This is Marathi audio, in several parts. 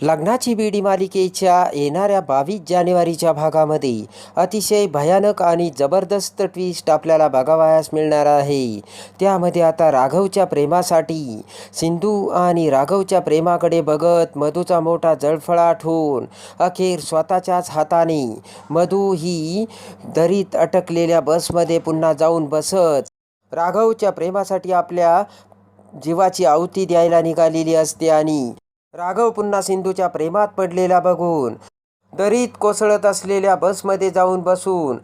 लग्नाची बीडी मालिकेच्या येणाऱ्या बावीस जानेवारीच्या भागामध्ये अतिशय भयानक आणि जबरदस्त ट्विस्ट आपल्याला बघावयास मिळणार आहे. त्यामध्ये आता राघवच्या प्रेमासाठी सिंधू आणि राघवच्या प्रेमाकडे बघत मधूचा मोठा जळफळाट होऊन अखेर स्वतःच्याच हाताने मधू ही दरीत अटकलेल्या बसमध्ये पुन्हा जाऊन बसत राघवच्या प्रेमासाठी आपल्या जीवाची आहुती द्यायला निघालेली असते आणि राघव पुन्हा सिंधूच्या प्रेमात पडलेला बघून दरीत कोसळत असलेल्या बसमध्ये जाऊन बसून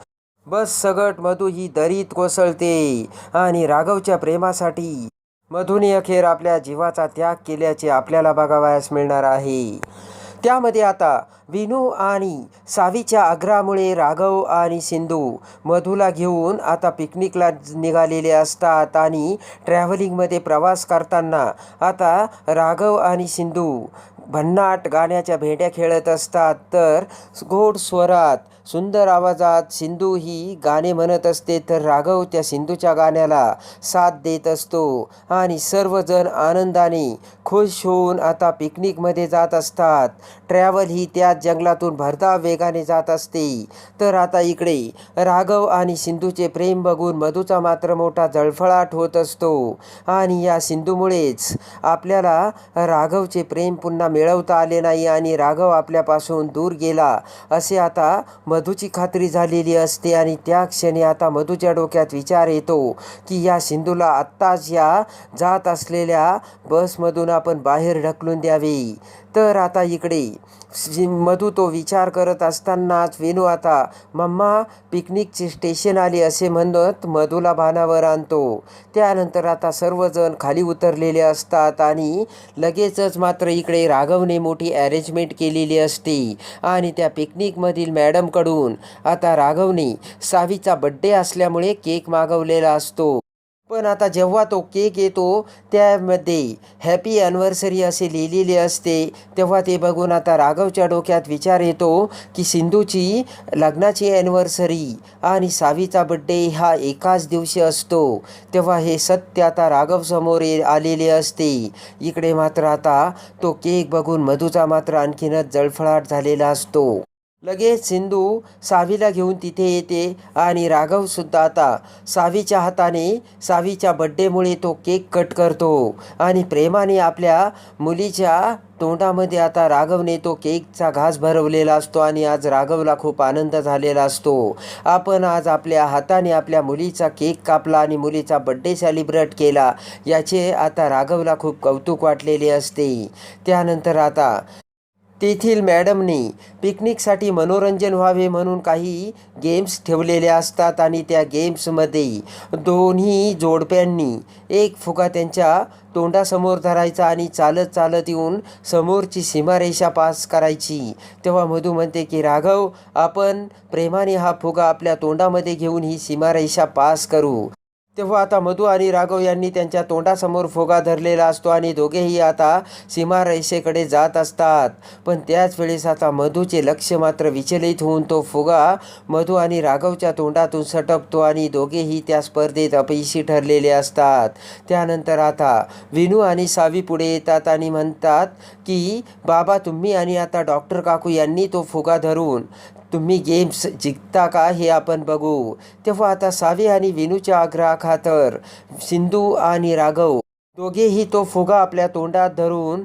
बस सगट मधू ही दरीत कोसळते आणि राघवच्या प्रेमासाठी मधूने अखेर आपल्या जीवाचा त्याग केल्याचे आपल्याला बघावयास मिळणार आहे. त्यामध्ये आता विनू आणि सावीच्या आग्रहामुळे राघव आणि सिंधू मधूला घेऊन आता पिकनिकला निघालेले असतात आणि ट्रॅव्हलिंगमध्ये प्रवास करताना आता राघव आणि सिंधू भन्नाट गाण्याच्या भेट्या खेळत असतात. तर गोड स्वरात सुंदर आवाजात सिंधू ही गाणे म्हणत असते तर राघव त्या सिंधूच्या गाण्याला साथ देत असतो. आणि सर्वजण आनंदाने खुश होऊन आता पिकनिकमध्ये जात असतात. ट्रॅव्हल ही त्या जंगलातून भरधाव वेगाने जात असते. तर आता इकडे राघव आणि सिंधूचे प्रेम बघून मधूचा मात्र मोठा जळफळाट होत असतो. आणि या सिंधूमुळेच आपल्याला राघवचे प्रेम पुन्हा मिळवता आले नाही आणि राघव आपल्यापासून दूर गेला असे आता मधूची खात्री झालेली असते आणि त्या क्षणी आता मधूच्या डोक्यात विचार येतो की या सिंधूला आत्ताच या जात असलेल्या बसमधून आपण बाहेर ढकलून द्यावे. तर आता इकडे. मधू तो विचार करत असतानाच वेणू आता मम्मा पिकनिकचे स्टेशन आले असे म्हणत मधूला भानावर आणतो. त्यानंतर आता सर्वजण खाली उतरलेले असतात आणि लगेचच मात्र इकडे राघवने मोठी अरेंजमेंट केलेली असते आणि त्या पिकनिकमधील मॅडमकडून आता राघवने सावीचा बड्डे असल्यामुळे केक मागवलेला असतो. पण आता जेव्हा तो केक येतो त्यामध्ये हॅपी ॲनिव्हर्सरी असे लिहिलेले असते. तेव्हा ते बघून आता राघवच्या डोक्यात विचार येतो की सिंधूची लग्नाची ॲनिव्हर्सरी आणि सावीचा बड्डे हा एकाच दिवशी असतो. तेव्हा हे सत्य आता राघवसमोर ये आलेले असते. इकडे मात्र आता तो केक बघून मधूचा मात्र आणखीनच जळफळाट झालेला असतो. लगेच सिंधू सावीला घेऊन तिथे येते आणि राघवसुद्धा आता सावीच्या हाताने सावीच्या बड्डेमुळे तो केक कट करतो. आणि प्रेमाने आपल्या मुलीच्या तोंडामध्ये आता राघवने तो केकचा घास भरवलेला असतो आणि आज राघवला खूप आनंद झालेला असतो. आपण आज आपल्या हाताने आपल्या मुलीचा केक कापला आणि मुलीचा बड्डे सेलिब्रेट केला. याचे आता राघवला खूप कौतुक वाटलेले असते. त्यानंतर आता तेथील मॅडमनी पिकनिकसाठी मनोरंजन व्हावे म्हणून काही गेम्स ठेवलेले असतात आणि त्या गेम्समध्ये दोन्ही जोडप्यांनी एक फुगा त्यांच्या तोंडासमोर धरायचा आणि चालत चालत येऊन समोरची सीमारेषा पास करायची. तेव्हा मधू म्हणते की राघव आपण प्रेमाने हा फुगा आपल्या तोंडामध्ये घेऊन ही सीमारेषा पास करू. तेव्हा आता मधू आणि राघव यांनी त्यांच्या तोंडासमोर फोगा धरलेला असतो आणि दोघेही आता सीमारेषेकडे जात असतात. पण त्याच वेळेस आता मधूचे लक्ष मात्र विचलित होऊन तो फुगा मधू आणि राघवच्या तोंडातून सटकतो आणि दोघेही त्या स्पर्धेत अपयशी ठरलेले असतात. त्यानंतर आता विनू आणि सावी पुढे येतात आणि म्हणतात की बाबा तुम्ही आणि आता डॉक्टर काकू यांनी तो फुगा धरून तुम्ही गेम्स जिंकता का हे आपण बघू. तेव्हा आता सावी आणि विनूच्या आग्रहाखातर सिंधू आणि राघव दोघेही तो फुगा आपल्या तोंडात धरून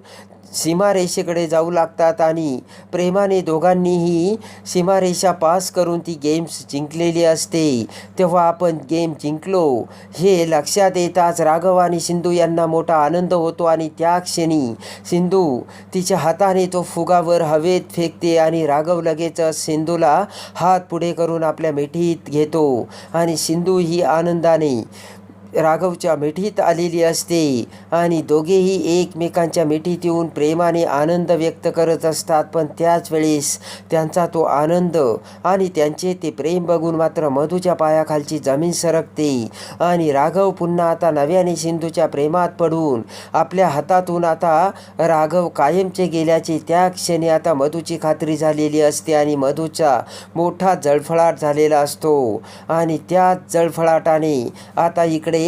सीमारेषेकडे जाऊ लागतात आणि प्रेमाने दोघांनीही सीमारेषा पास करून ती गेम्स जिंकलेली असते. तेव्हा आपण गेम जिंकलो. हे लक्षात येताच राघव आणि सिंधू यांना मोठा आनंद होतो आणि त्या क्षणी सिंधू तिच्या हाताने तो फुगावर हवेत फेकते आणि राघव लगेचच सिंधूला हात पुढे करून आपल्या मिठीत घेतो आणि सिंधू ही आनंदाने राघवच्या मिठीत आलेली असते आणि दोघेही एकमेकांच्या मिठीत येऊन प्रेमाने आनंद व्यक्त करत असतात. पण त्याच वेळेस त्यांचा तो आनंद आणि त्यांचे ते प्रेम बघून मात्र मधूच्या पायाखालची जमीन सरकते आणि राघव पुन्हा आता नव्याने सिंधूच्या प्रेमात पडून आपल्या हातातून आता राघव कायमचे गेल्याचे त्या क्षणी आता मधूची खात्री झालेली असते आणि मधूचा मोठा जळफळाट झालेला असतो. आणि त्या जळफळाटाने आता इकडे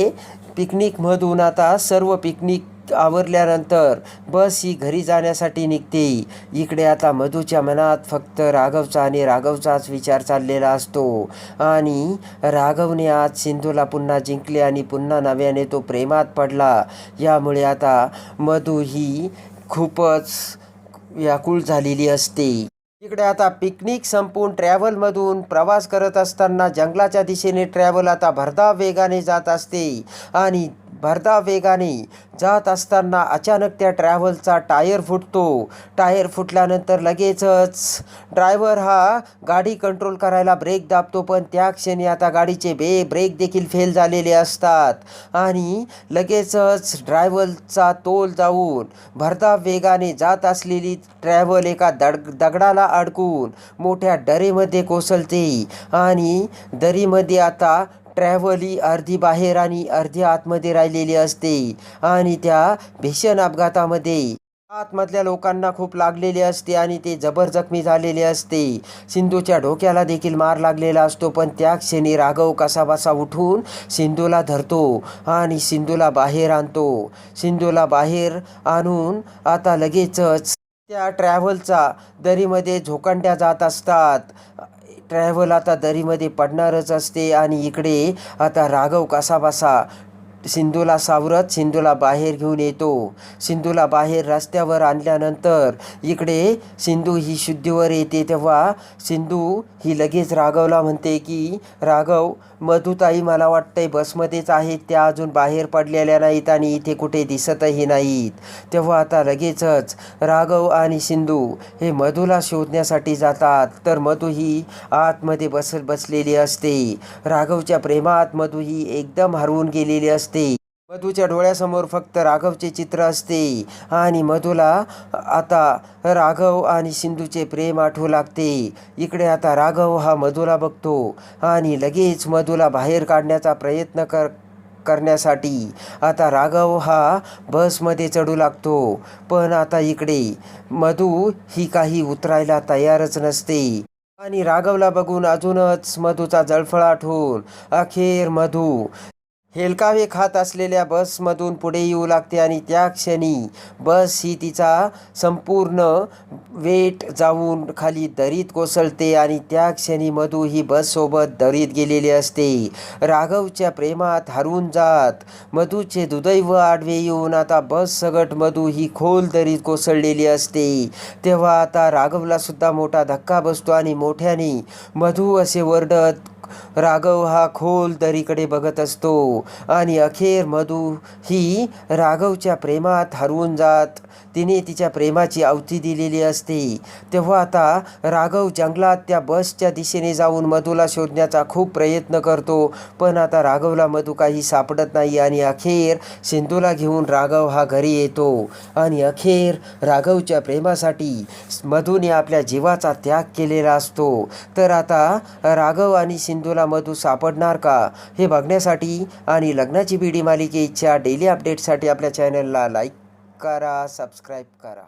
पिकनिकमधून आता सर्व पिकनिक आवरल्यानंतर बस ही घरी जाण्यासाठी निघते. इकडे आता मधूच्या मनात फक्त राघवचा आणि राघवचाच विचार चाललेला असतो. आणि राघवने आज सिंधूला पुन्हा जिंकले आणि पुन्हा नव्याने तो प्रेमात पडला. यामुळे आता मधू ही खूपच व्याकुळ झालेली असते. इकडे आता पिकनिक संपून ट्रॅव्हलमधून प्रवास करत असताना जंगलाच्या दिशेने ट्रॅव्हल आता भरधाव वेगाने जात असते. आणि भरधाव वेगाने जात असताना अचानक त्या ट्रॅव्हलचा टायर फुटतो. टायर फुटल्यानंतर लगेचच ड्रायव्हर हा गाडी कंट्रोल करायला ब्रेक दाबतो पण त्या क्षणी आता गाडीचे बे ब्रेक देखील फेल झालेले असतात. आणि लगेचच ड्रायव्हरचा तोल जाऊन भरधाव वेगाने जात असलेली ट्रॅव्हल एका दड दगडाला अडकून मोठ्या दरीमध्ये कोसळते. आणि दरीमध्ये आता ट्रॅव्हल ही अर्धी बाहेर आणि अर्धी आतमध्ये राहिलेली असते आणि त्या भीषण अपघातामध्ये आतमधल्या लोकांना खूप लागलेले असते आणि ते जबर जखमी झालेले असते. सिंधूच्या डोक्याला देखील मार लागलेला असतो पण त्या क्षणी राघव कसाबसा उठून सिंधूला धरतो आणि सिंधूला बाहेर आणतो. सिंधूला बाहेर आणून आता लगेचच त्या ट्रॅव्हलचा दरीमध्ये झोकांड्या जात असतात. ट्रॅव्हल आता दरीमध्ये पडणारच असते आणि इकडे आता राघव कसाबसा सिंधूला सावरत सिंधूला बाहेर घेऊन येतो. सिंधूला बाहेर रस्त्यावर आणल्यानंतर इकडे सिंधू ही शुद्धीवर येते. तेव्हा सिंधू ही लगेच राघवला म्हणते की राघव मधुताई मला वाटतंय बसमध्येच आहेत. त्या अजून बाहेर पडलेल्या नाहीत आणि इथे कुठे दिसतही नाहीत. तेव्हा आता लगेचच राघव आणि सिंधू हे मधूला शोधण्यासाठी जातात. तर मधू ही आतमध्ये बस बसलेली असते. राघवच्या प्रेमात मधू ही एकदम हरवून गेलेली असते. मधूच्या डोळ्यासमोर फक्त राघवचे चित्र असते. आणि मधूला आता राघव आणि सिंधूचे प्रेम आठवू लागते. इकडे आता राघव हा मधूला बघतो. आणि लगेच मधूला बाहेर काढण्याचा प्रयत्न कर करण्यासाठी आता राघव हा बसमध्ये चढू लागतो. पण आता इकडे मधू ही काही उतरायला तयारच नसते. आणि राघवला बघून अजूनच मधूचा जळफळाट होऊन अखेर मधू हेलकावे खात असलेल्या बसमधून पुढे येऊ लागते आणि त्या क्षणी बस ही तिचा संपूर्ण वेट जाऊन खाली दरीत कोसळते आणि त्या क्षणी मधू ही बससोबत दरीत गेलेली असते. राघवच्या प्रेमात हरून जात मधूचे दुदैव आडवे येऊन आता बस सगट मधू ही खोल दरीत कोसळलेली असते. तेव्हा आता राघवला सुद्धा मोठा धक्का बसतो आणि मोठ्याने मधू असे वरडत राघव हा खोल दरीकडे बघत असतो. आणि अखेर मधू ही राघवच्या प्रेमात हरवून जात तिने तिच्या प्रेमाची आवती दिलेली असते. तेव्हा आता राघव जंगलात त्या बसच्या दिशेने जाऊन मधूला शोधण्याचा खूप प्रयत्न करतो. पण आता राघवला मधू काही सापडत नाही आणि अखेर सिंधूला घेऊन राघव हा घरी येतो. आणि अखेर राघवच्या प्रेमासाठी मधूने आपल्या जीवाचा त्याग केलेला असतो. तर आता राघव आणि सिंधूला मधू सापडणार का? हे बघण्यासाठी आणि लग्नाची बिडी मालिकेच्या डेली अपडेटसाठी आपल्या चॅनलला लाईक करा सबस्क्राईब करा.